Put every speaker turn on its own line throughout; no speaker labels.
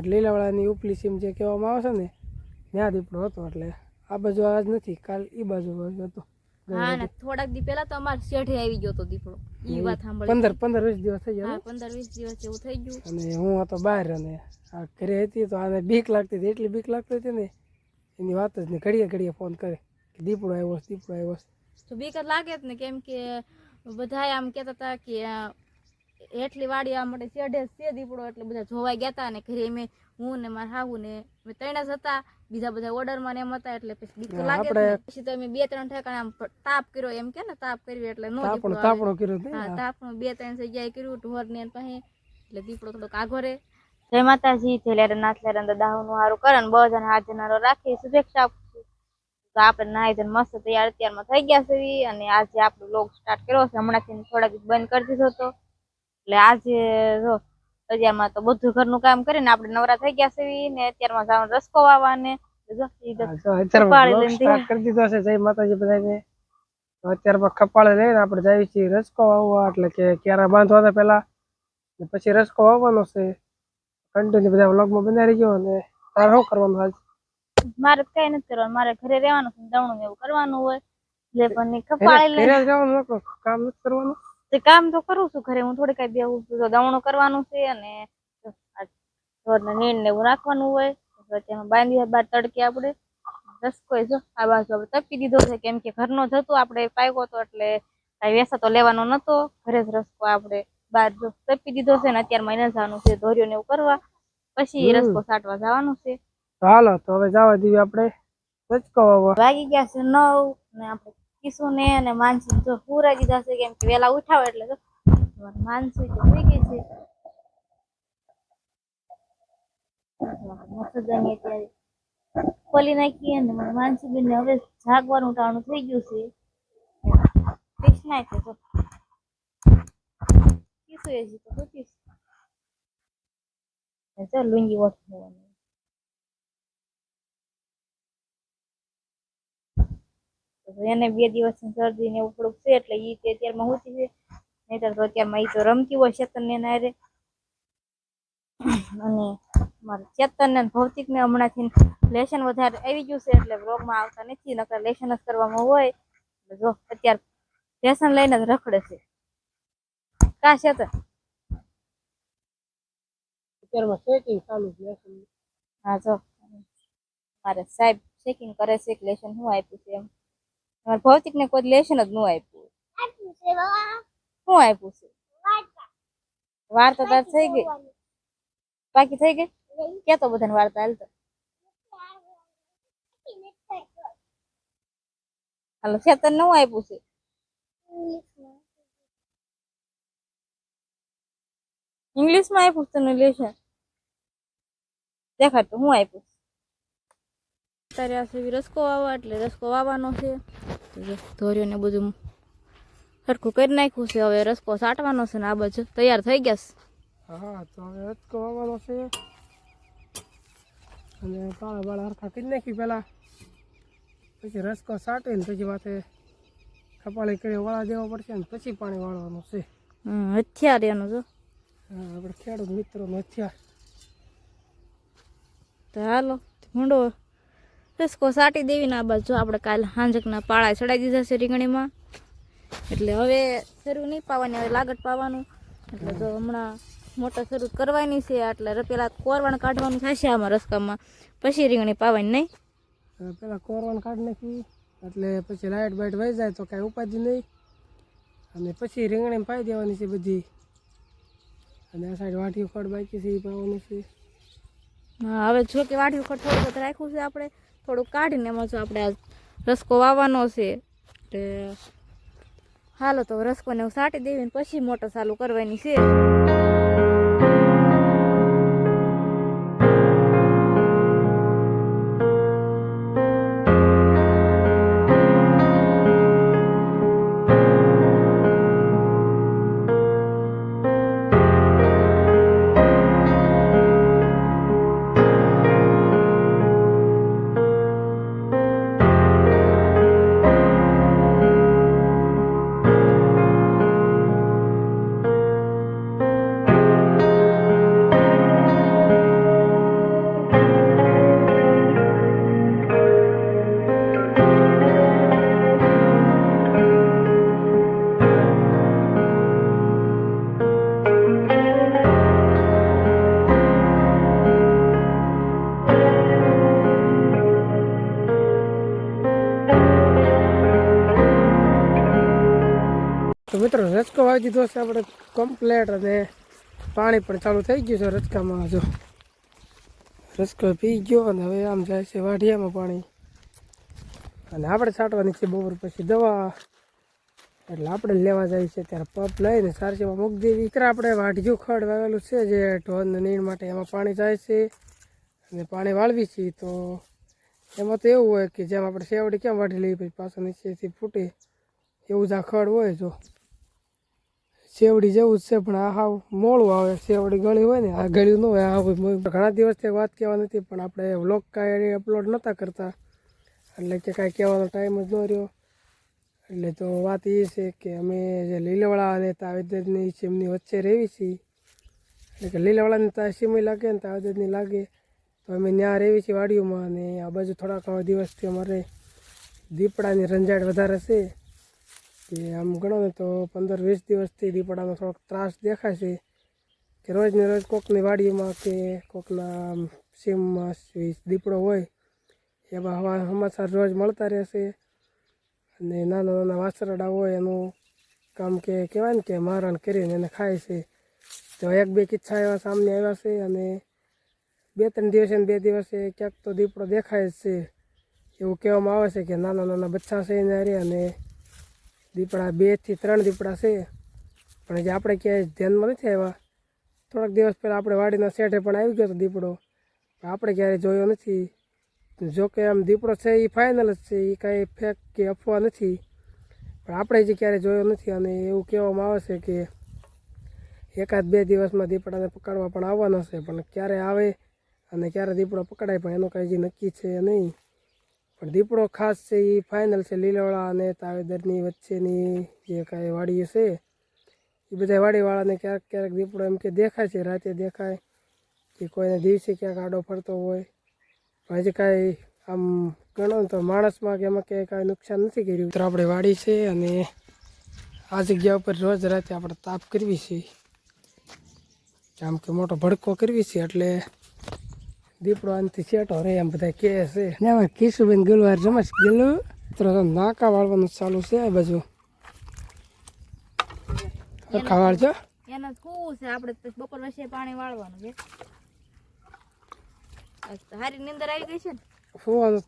અમારે લીલાવાળાની ઉપલી સીમ જે કહેવામાં આવે છે ને ત્યાં દીપડો હતો એટલે આ બાજુ આજ નથી કાલ એ બાજુ હતો.
હા ને થોડાક દી પહેલા તો અમારે શેઠે આવી ગયો તો દીપડો. ઈ વાત સાંભળી
પંદર પંદર વીસ દિવસ થઈ ગયા
હા પંદર વીસ દિવસ એવું થઈ ગયું.
અને હું હતો બહાર અને આ ઘરે હતી તો આને બીક લાગતી હતી. એટલી બીક લાગતી હતી ને એની વાત જ ને ઘડીએ ઘડીએ ફોન કરે કે દીપડો આવ્યો દીપડો આવ્યો
તો બીક લાગે જ ને કેમ કે બધાય આમ કહેતા હતા કે હેઠલી વાડી આ માટે શેઢે છે દીપડો એટલે બધા જોવાઈ ગયા હતા અને ઘરે મેં હું ને મારા હાહુ ને મેં ત્રણ જ હતા. બીજા બધા ઓર્ડરમાં ને એમ હતા એટલે પછી બીક લાગે પછી તો અમે બે ત્રણ ઠેકાણા આમ તાપ કર્યો એમ કે ને તાપ કર્યો એટલે નો
તાપણો કર્યો
હા તાપણો બે ત્રણ જગ્યાએ કર્યું ઢોર ને પછી પાસે. એટલે દીપડો થોડોક આગો રે જય માતાજી થેલેર નાથલેર અંદર દાહનું હારું કરે અને હાથ જનારો રાખી શુભેચ્છા આપું તો આપણે નાહી ધોઈને મસ્ત તૈયાર અત્યારમાં થઈ ગયા છે અને આજે આપણો લોગ સ્ટાર્ટ કર્યો છે. હમણાંથી થોડાક બંધ કરી દીધો હતો. એટલે આજે જો અત્યારમાં તો બધું ઘરનું કામ કરીને આપણે નવરા થઈ ગયા છે ને અત્યારમાં જવાનું રસકો
અત્યારમાં કપાળે લઈને આપણે છીએ વાવવા એટલે કે ક્યારા બાંધવા હતા પેલા પછી રસકો વાવવાનો છે. કન્ટિન્યુ બધા વ્લોગમાં બનાવી ગયો અને તારે શું કરવાનું આજ
મારે કઈ નથી કરવાનું. મારે ઘરે રહેવાનું દવણું એવું કરવાનું હોય. એટલે પણ લઈને
કામ નથી કરવાનું?
તે કામ તો કરું છું ઘરે હું થોડી કઈ બેહું છું. દવણું કરવાનું છે અને ઢોરને નીણ ને એવું રાખવાનું હોય તો બાંધી બાર તડકે આપણે રસકો જો આ બાજુ આપણે તપી દીધો છે કેમ કે ઘરનો જ હતો આપણે પાક્યો હતો એટલે કાંઈ વેસા તો લેવાનો નતો. ઘરે જ રસકો આપણે બાર જો તપી દીધો છે ને અત્યારમાં એને જવાનું છે ધોર્યો ને એવું કરવા. પછી. રસકો સાટવા જવાનું છે.
હાલો તો હવે જવા દઈએ આપણે.
વાગી ગયા છે નવ ને આપણે કિસુ ને અને માનસી જો પૂરા દીધા છે કેમ કે વેલા ઉઠાવે એટલે તો માનસી તો સુઈ ગઈ છે. ખોલી નાખી અને માનસી બેન હવે જાગવાનું ટાણું થઈ ગયું છે. કૃષ્ણા છે તો. કિસુ એ જીતો તો ચાલ લુંગી ઓઠવાનું તો એને બે દિવસની શરદી ને એવું થોડુંક છે એટલે ઈ તે અત્યારમાં હોતી છે. નહીતર તો અત્યારમાં ઈ તો રમતી હોય ચેતન ને નારે અને મારે ચેતન ને ભૌતિક ને હમણાંથી લેશન વધારે આવી ગયું છે એટલે રોગમાં આવતા નથી નકર લેશન જ કરવામાં હોય. જો અત્યારે લેશન લઈને જ રખડે છે. કા ચેતન?
અત્યારમાં ચાલુ છે
હા જો. મારે સાહેબ ચેકિંગ કરે છે કે લેશન શું આપ્યું છે એમ. મારે ભૌતિક ને કોઈ લેશન જ ન આપ્યું શું આપ્યું છે? વાર્તા તાર થઈ ગઈ. બાકી થઈ ગઈ? કેતો બધાને વાર્તા હાલતો. હાલો ખેતરનું આપ્યું છે? ઇંગ્લિશમાં આપ્યું છે લેશન? દેખાડતું હું આપ્યું અત્યારે આ સુધી રસકો વાવવા એટલે રસકો વાવવાનો છે. ધોર્યો ને બધું સરખું કરી નાખ્યું છે. હવે રસકો સાટવાનો છે ને આ બાજુ. તૈયાર થઈ ગયા છે?
હા તો હવે રસકો વાવવાનો છે. અને પાળા બાળા હરખા કરી નાખી પેલા પછી રસકો સાટીને પછી માથે કપાળી કરી વાળા દેવો પડશે ને પછી પાણી વાળવાનું છે.
હથિયાર એનું જો.
હા આપણે ખેડૂત મિત્રોનો હથિયાર.
તો હાલો ભૂંડો રસકો સાટી દેવીને આ બાજુ આપણે કાલે હાંજકના પાળા ચડાવી દીધા છે રીંગણીમાં. એટલે હવે શરૂ નહીં પાવાની હવે લાગત પાવાનું. એટલે તો હમણાં મોટા શરૂ કરવાની છે એટલે પેલા કોરવાણ કાઢવાનું થશે આમાં રસકામાં. પછી રીંગણી પાવાની નહીં.
પેલા કોરવણ કાઢ નાખી એટલે પછી લાઇટ બાઇટ વહી જાય તો કાંઈ ઉપાધિ નહીં. અને પછી રીંગણી પાઈ દેવાની છે બધી. અને આ સાઈડ વાટી ખડ બાકી છે એ પાવાની છે.
હા હવે જો કે વાટી ખડ થોડું બધું રાખ્યું છે આપણે. થોડુંક કાઢીને એમાં જો આપણે આ રસકો વાવવાનો છે એટલે હાલો તો રસકોને હું સાટી દેવી પછી મોટર ચાલુ કરવાની છે.
મિત્રો રચકો વાવી દીધો છે આપણે કમ્પ્લેટ અને પાણી પણ ચાલુ થઈ ગયું છે રચકામાં જો. રચકો પી ગયો અને હવે આમ જાય છે વાઢિયામાં પાણી. અને આપણે છાંટવાની છે બપોર પછી દવા. એટલે આપણે લેવા જાય છે ત્યારે પપ લઈને સારસીમાં મૂકી દેવી. ત્યારે આપણે વાઢિયું ખડ વાવેલું છે જે ઢોરને નીણ માટે એમાં પાણી જાય છે. અને પાણી વાળવી છીએ તો એમાં તો એવું હોય કે જેમ આપણે શેવડી કેમ વાઢી લઈએ પછી પાછળ નીચેથી ફૂટે. એવું જ આ ખડ હોય જો. શેવડી જેવું જ છે, પણ આ હાવ મોડું આવે. શેવડી ગળી હોય ને, આ ગળ્યું ન હોય, આ ઘણા દિવસથી વાત કહેવા નથી પણ આપણે વ્લોગ કાંઈ અપલોડ નહોતા કરતા. એટલે કે કાંઈ કહેવાનો ટાઈમ જ ન રહ્યો. એટલે તો વાત એ છે કે અમે જે લીલવાળા અને તાવેદની સીમની વચ્ચે રહેવી છીએ. એટલે કે લીલવાળાની ત્યાં સીમય લાગે ને તાવેદની લાગે. તો અમે ત્યાં રહેવી છીએ વાડીઓમાં અને આ બાજુ થોડાક દિવસથી અમારે દીપડાની રંજાડ વધારે છે. કે આમ ગણો ને તો પંદર વીસ દિવસથી દીપડાનો થોડોક ત્રાસ દેખાય છે કે રોજ ને રોજ કોકની વાડીમાં કે કોકના સીમમાં દીપડો હોય, એવા હવા સમાચાર રોજ મળતા રહેશે અને નાના નાના વાસરડા હોય એનું કામ કે કહેવાય ને કે મારણ કરીને એને ખાય છે. તો એક બે કિસ્સા એવા સામને આવ્યા છે અને બે ત્રણ દિવસે ને બે દિવસે ક્યાંક તો દીપડો દેખાય જ છે. એવું કહેવામાં આવે છે કે નાના નાના બચ્ચા છે એને હારે અને દીપડા બેથી ત્રણ દીપડા છે. પણ જે આપણે ક્યાંય ધ્યાનમાં નથી આવ્યા. થોડાક દિવસ પહેલાં આપણે વાડીના શેઠે પણ આવી ગયો હતો દીપડો. પણ આપણે ક્યારેય જોયો નથી. જો કે આમ દીપડો છે એ ફાઇનલ જ છે. એ કાંઈ ફેક કે અફવા નથી. પણ આપણે જે ક્યારેય જોયો નથી અને એવું કહેવામાં આવે છે કે એકાદ બે દિવસમાં દીપડાને પકડવા પણ આવવાનો છે. પણ ક્યારે આવે અને ક્યારે દીપડો પકડાય પણ એનું કાંઈ જે નક્કી છે નહીં. પણ દીપડો ખાસ છે એ ફાઇનલ છે લીલવાળા અને તાવેદરની વચ્ચેની જે કાંઈ વાડીઓ છે એ બધા વાડીવાળાને ક્યારેક ક્યારેક દીપડો એમ કે દેખાય છે, રાતે દેખાય. કે કોઈને દિવસે ક્યાંક આડો ફરતો હોય. હજી કાંઈ આમ ગણો તો માણસમાં કે એમાં ક્યાંય કાંઈ નુકસાન નથી કર્યું. તો આપણે વાડી છે અને આ જગ્યા ઉપર રોજ રાતે આપણે તાપ કરવી છે. આમ કે મોટો ભડકો કરવી છે એટલે દીપડો આનથી છેટો રહે એમ બધા કહે છે. ને એમાં કિશુબેન ગલવાર રમસ ગેલું તો નાકા વાળવાનું ચાલુ છે આ બાજુ. હરખા વાળજો
એને શું છે? આપણે બપોર વચ્ચે પાણી વાળવાનું છે. હારી નીંદર આવી ગઈ છે ને?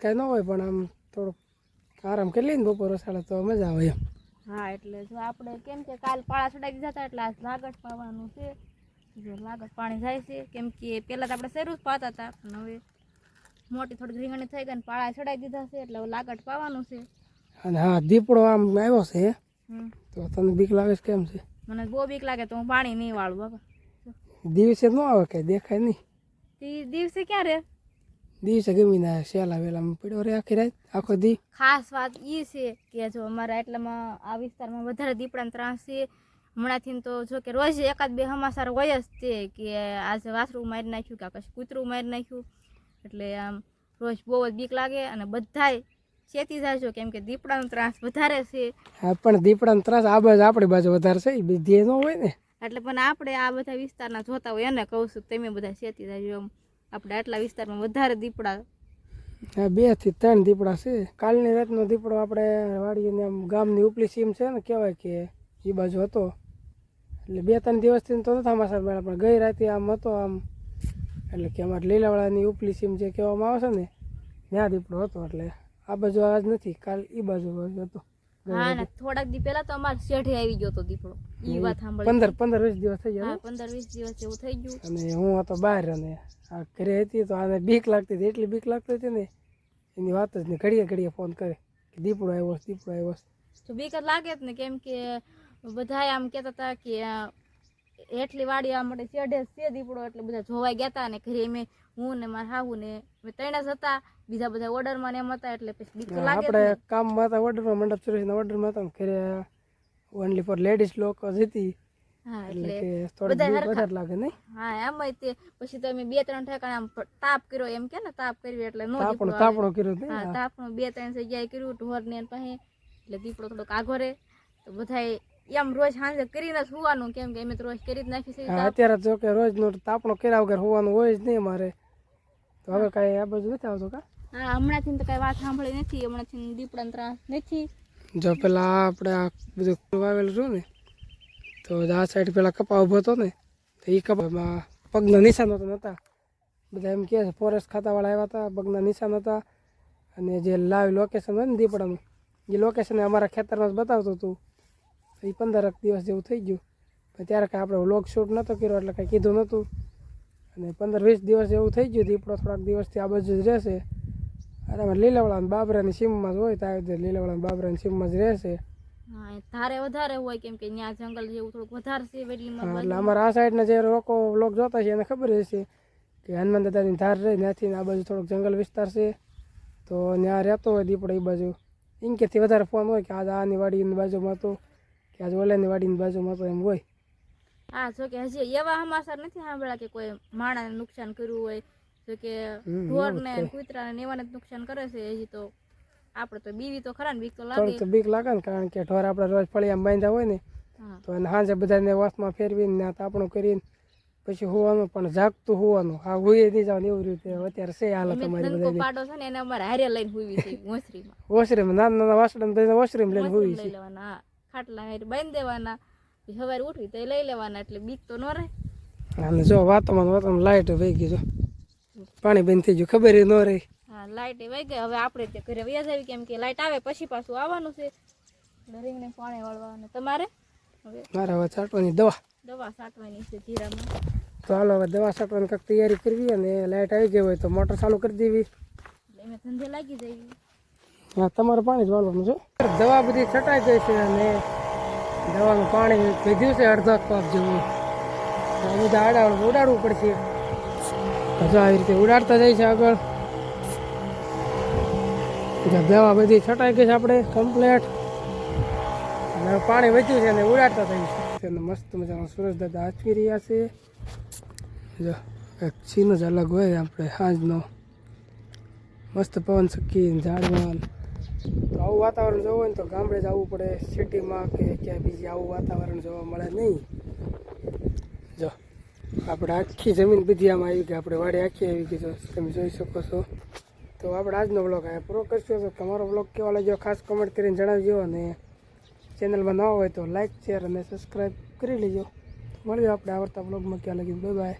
કાંઈ ન હોય પણ આમ થોડુંક આરામ કરી બપોર સાડે તો મજા આવે એમ.
હા એટલે જો આપણે કેમ કે કાલ પાળા ચડાવી જતા એટલે આજ લાગટ પાવાનું છે. જો લાગટ પાણી જાય છે કેમ કે પહેલાં તો આપણે શરૂ જ પાતા હતા પણ હવે મોટી થોડીક રીંગણી થઈ ગઈ ને પાળા ચડાવી દીધા છે એટલે હવે લાગટ પાવાનું છે.
અને હા દીપડો આમ આવ્યો છે. તો તને બીક લાગે છે કેમ છે?
મને બહુ બીક લાગે તો હું પાણી નહીં વાળું બાબા
દિવસે ન આવે કે દેખાય નહીં.
તે દિવસે ક્યાં રે?
દિવસે ગમી ના શેલા વેલા પડ્યો રે આખી રાત આખો દી.
ખાસ વાત એ છે કે જો અમારા એટલામાં આ વિસ્તારમાં વધારે દીપડાનો ત્રાસ છે હમણાંથી તો જો કે રોજ એકાદ બે સમાચાર હોય જ તે કે આજે વાસરું મારી નાખ્યું કે આ કશું કૂતરું મારી નાખ્યું. એટલે આમ રોજ બહુ જ બીક લાગે અને બધાય ચેતી જાજો કેમ કે દીપડાનો ત્રાસ વધારે છે.
હા પણ દીપડાનો ત્રાસ આ બાજુ આપણી બાજુ વધારે છે એ બીજી ન હોય ને.
એટલે પણ આપણે આ બધા વિસ્તારના જોતા હોય એને કહું છું તમે બધા ચેતી જાજો એમ. આપણે આટલા વિસ્તારમાં વધારે દીપડા
હા બેથી ત્રણ દીપડા છે. કાલની રાતનો દીપડો આપણે વાળીને આમ ગામની ઉપલી સીમ છે ને કહેવાય કે એ બાજુ હતો. એટલે બે ત્રણ દિવસથી તો નથી અમાસર મળ્યા પણ ગઈ રાતે આમ હતો આમ એટલે કે અમારે લીલાવાળાની ઉપલી સીમ જે કહેવામાં આવે છે ને ત્યાં દીપડો હતો એટલે આ બાજુ આજ નથી કાલ એ બાજુ હતો.
હા ને થોડાક દી પહેલા તો અમાર શેઠે આવી ગયો તો દીપડો. એ વાત સાંભળી
પંદર પંદર વીસ દિવસ થઈ ગયા
હા પંદર વીસ દિવસ જેવું થઈ ગયું.
અને હું હતો બહાર અને આ ઘરે હતી તો આને બીક લાગતી હતી એટલી બીક લાગતી હતી ને એની વાત જ ને ઘડીએ ઘડીએ ફોન કરે કે દીપડો આવ્યો દીપડો આવ્યો
તો બીક લાગે જ ને કેમ કે બધા આમ કહેતા હતા કે એટલી વાડી આ માટે ચેડે છે દીપડો એટલે બધા જોવાઈ ગયા હતા ને ઘરે મેં હું ને મારા હાહુ ને મેં ત્રણ જ હતા. બીજા બધા ઓર્ડરમાં ને એમ હતા એટલે પછી બીક લાગે
આપણે. કામમાં હતા ઓર્ડરમાં મંડપ સુરેશના ઓર્ડરમાં હતા ઘરે ઓનલી ફોર લેડીઝ લોકો જ હતી.
હા
એટલે
બધા
લાગે નહીં.
હા એમ તે. પછી તો અમે બે ત્રણ ઠેકાણે આમ તાપ કર્યો એમ કે ને તાપ કર્યો એટલે નો
તાપણો
દીપડો
તાપણો કર્યો
હા તાપનું બે ત્રણ જગ્યાએ કર્યું ઢોર ને પાસે એટલે દીપડો થોડોક આગો રે તો બધાય એમ રોજ સાંજે કરીને સુવાનું કેમ કે અમે તો રોજ કરી જ નાખી છે
અત્યારે જો કે રોજ નો તાપણો કર્યા વગર હોવાનું હોય જ નહીં મારે તો હવે કાંઈ આ બાજુ નથી આવતો કા?
હા હમણાંથી તો કઈ વાત સાંભળી નથી હમણાંથી દીપડા ત્રાસ નથી.
જો પેલા આપણે આ બધું વાવેલું છું ને તો આ સાઈડ પેલા કપા ઊભો હતો ને તો એ કપામાં પગના નિશાનો તો નહોતા બધા એમ કહે છે ફોરેસ્ટ ખાતાવાળા આવ્યા હતા પગના નિશાન હતા. અને જે લાઈવ લોકેશન હોય ને દીપડાનું એ લોકેશન અમારા ખેતરમાં જ બતાવતો હતું. એ પંદરક દિવસ જેવું થઈ ગયું. પણ ત્યારે કાંઈ આપણે વ્લોગ શૂટ નહોતો કર્યો એટલે કાંઈ કીધું નહોતું. અને પંદર વીસ દિવસ જેવું થઈ ગયું દીપડો થોડાક દિવસથી આ બાજુ જ રહેશે. અરે લીલાવાળા અને બાબરાની સીમમાં જ હોય તો આવી રીતે લીલાવાળા બાબરાની સીમમાં જ રહેશે.
ધારે વધારે હોય કેમ કે ત્યાં જંગલ જેવું થોડુંક વધારે છે
એટલે અમારા આ સાઈડના જે લોકો વ્લોગ જોતા છે એને ખબર હશે કે હનુમાન દાદાની ધાર રહે ત્યાંથી આ બાજુ થોડોક જંગલ વિસ્તાર છે. તો ત્યાં રહેતો હોય દીપડો એ બાજુ. ઇન્કેથી વધારે ફોન હોય કે આજ આની વાડીની બાજુમાં હતો. કે આજ ઓલાની વાડીની બાજુમાં હતો એમ હોય.
હા જો કે હજી એવા સમાચાર નથી સાંભળ્યા કે કોઈ માણસને નુકસાન કર્યું હોય. જો કે ઢોરને કૂતરાને ને એવાને નુકસાન કરે છે હજી તો આપણે તો બીવી તો ખરા ને બીક તો લાગે
તો બીક લાગે ને કારણ કે ઢોર આપણે રોજ ફળિયામાં બાંધ્યા હોય ને તો એને સાંજે બધાને વાસમાં ફેરવીને ને આપણું કરીને પછી હોવાનું પણ જાગતું હોવાનું હા હુએ નહીં જવાનું એવું રીતે અત્યારે છે હાલત અમારી
નનકો પાડો છે ને એને અમારે હારે લઈને હુવી છે ઓસરીમાં
ઓસરીમાં નાના નાના વાસડા ઓસરીમાં લઈને હોવી છે.
ખાટલા હારે બાંધી દેવાના. સવારે ઉઠવી તો લઈ લેવાના એટલે બીક તો ન રહે.
અને જો વાતોમાં વાતોમાં લાઈટ વહી ગઈ જો. પાણી બંધ થઈ ગયું ખબર ન રહી.
હા લાઇટ વહી ગઈ. હવે આપણે તે ઘરે વ્યાજ આવી કેમ કે લાઇટ આવે પછી પાછું આવવાનું છે. ડરીને પાણી વાળવાનું. તમારે? હવે
મારે હવે છાંટવાની દવા.
દવા છાંટવાની છે જીરામાં.
તો હાલો હવે દવા છાંટવાની કંઈક તૈયારી કરવી અને લાઈટ આવી ગઈ હોય તો મોટર ચાલુ કરી દેવી.
ધંધે લાગી જાય.
હા, તમારે પાણી જ વાળવાનું છે? દવા બધી છટાઈ ગઈ છે અને દવાનું પાણી ભેગ્યું છે અડધો કપ જેવું. બધા આડાવડ ઉડાડવું પડશે. હજુ આવી રીતે ઉડાડતા જાય છે આગળ. દવા બધી છટાઈ ગઈ છે આપણે કમ્પ્લેટ અને પાણી વધ્યું છે અને ઉડાડતા થઈ છે. અને મસ્ત મજાનો સુરજ દાદા આચવી રહ્યા છે. જો, એક સીન જ અલગ હોય આપણે સાંજનો મસ્ત પવન સકી ઝાડવાન. તો આવું વાતાવરણ જોવું હોય ને તો ગામડે જ આવવું પડે. સિટીમાં કે ક્યાંય બીજે આવું વાતાવરણ જોવા મળે નહીં. જો, આપણે આખી જમીન બધી આવી ગઈ. આપણે વાડી આખી આવી ગઈ. જો, તમે જોઈ શકો છો. તો આપણે આજનો બ્લોગ અહીંયા પૂરો કરશું. તો તમારો બ્લોગ કેવા લાગ્યો ખાસ કમેન્ટ કરીને જણાવજો અને ચેનલમાં ન હોય તો લાઇક શેર અને સબસ્ક્રાઈબ કરી લેજો. મળીએ આપણે આવડતા બ્લોગમાં ક્યાં લગી બાય બાય